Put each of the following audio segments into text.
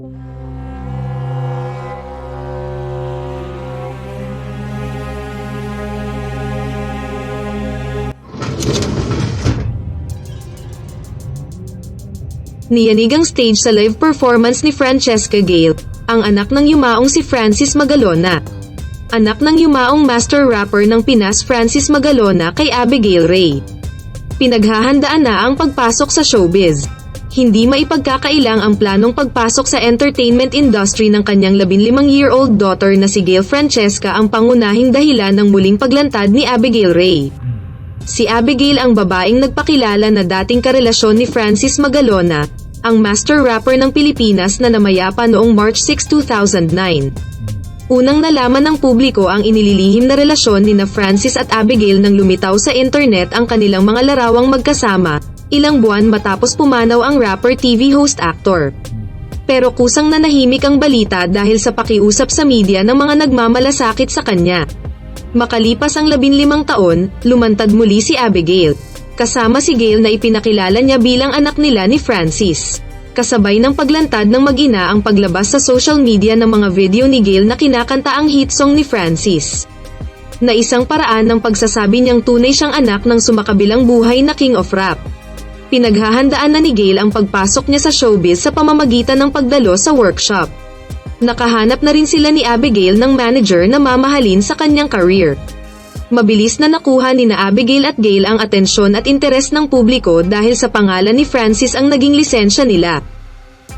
Niyanig ang stage sa live performance ni Francesca Gale, ang anak ng yumaong si Francis Magalona. Anak ng yumaong master rapper ng Pinas Francis Magalona kay Abigail Ray. Pinaghahandaan na ang pagpasok sa showbiz. Hindi maipagkakailang ang planong pagpasok sa entertainment industry ng kanyang 15-year-old daughter na si Gail Francesca ang pangunahing dahilan ng muling paglantad ni Abigail Ray. Si Abigail ang babaeng nagpakilala na dating karelasyon ni Francis Magalona, ang master rapper ng Pilipinas na namayapa noong March 6, 2009. Unang nalaman ng publiko ang inililihim na relasyon ni na Francis at Abigail nang lumitaw sa internet ang kanilang mga larawang magkasama, ilang buwan matapos pumanaw ang rapper TV host actor. Pero kusang nanahimik ang balita dahil sa pakiusap sa media ng mga nagmamalasakit sa kanya. Makalipas ang 15 taon, lumantad muli si Abigail. Kasama si Gail na ipinakilala niya bilang anak nila ni Francis. Kasabay ng paglantad ng mag-ina ang paglabas sa social media ng mga video ni Gail na kinakanta ang hit song ni Francis. Na isang paraan ng pagsasabi niyang tunay siyang anak ng sumakabilang buhay na King of Rap. Pinaghahandaan na ni Gail ang pagpasok niya sa showbiz sa pamamagitan ng pagdalo sa workshop. Nakahanap na rin sila ni Abigail ng manager na mamahalin sa kanyang career. Mabilis na nakuha ni na Abigail at Gail ang atensyon at interes ng publiko dahil sa pangalan ni Francis ang naging lisensya nila.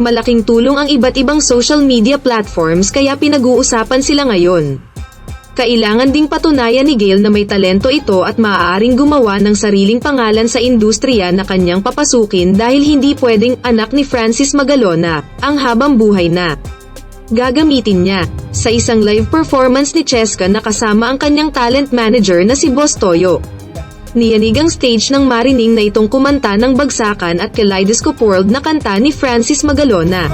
Malaking tulong ang iba't ibang social media platforms kaya pinag-uusapan sila ngayon. Kailangan ding patunayan ni Gail na may talento ito at maaaring gumawa ng sariling pangalan sa industriya na kanyang papasukin dahil hindi pwedeng anak ni Francis Magalona, ang habang buhay na. Gagamitin niya, sa isang live performance ni Cheska na kasama ang kanyang talent manager na si Boss Toyo. Niyanig ang stage ng marining na itong kumanta ng bagsakan at kaleidoscope world na kanta ni Francis Magalona.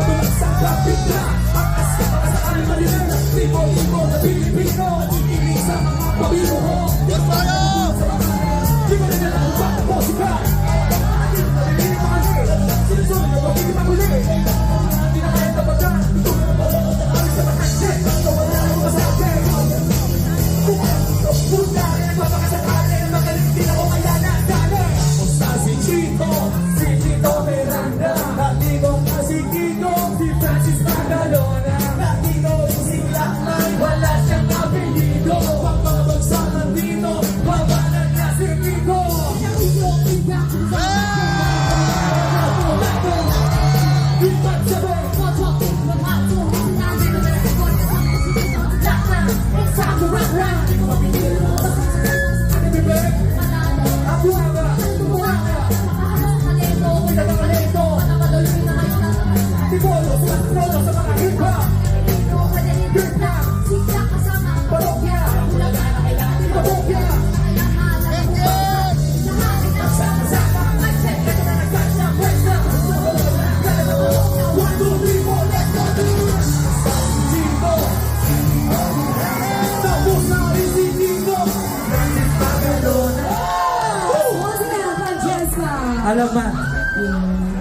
Alam ba?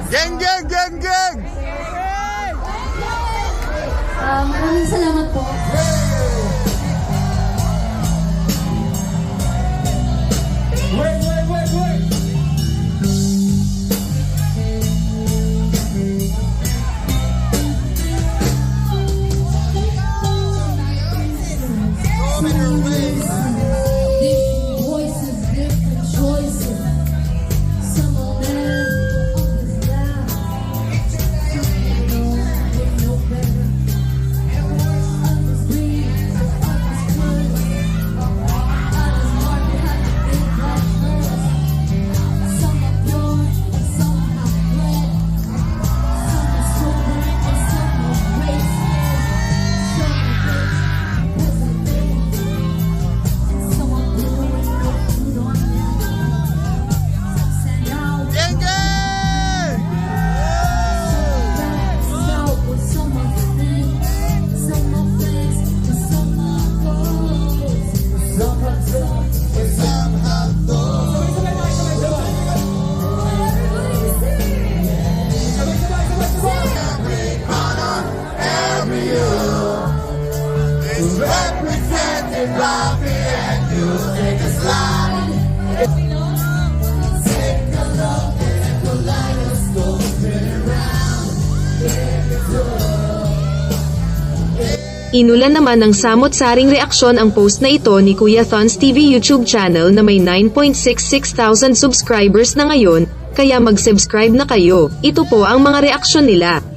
Geng, geng, geng, geng! Maraming salamat po. Inulan naman ng samot-saring reaksyon ang post na ito ni Kuya Thons TV YouTube channel na may 9.66 thousand subscribers na ngayon, kaya mag-subscribe na kayo. Ito po ang mga reaksyon nila.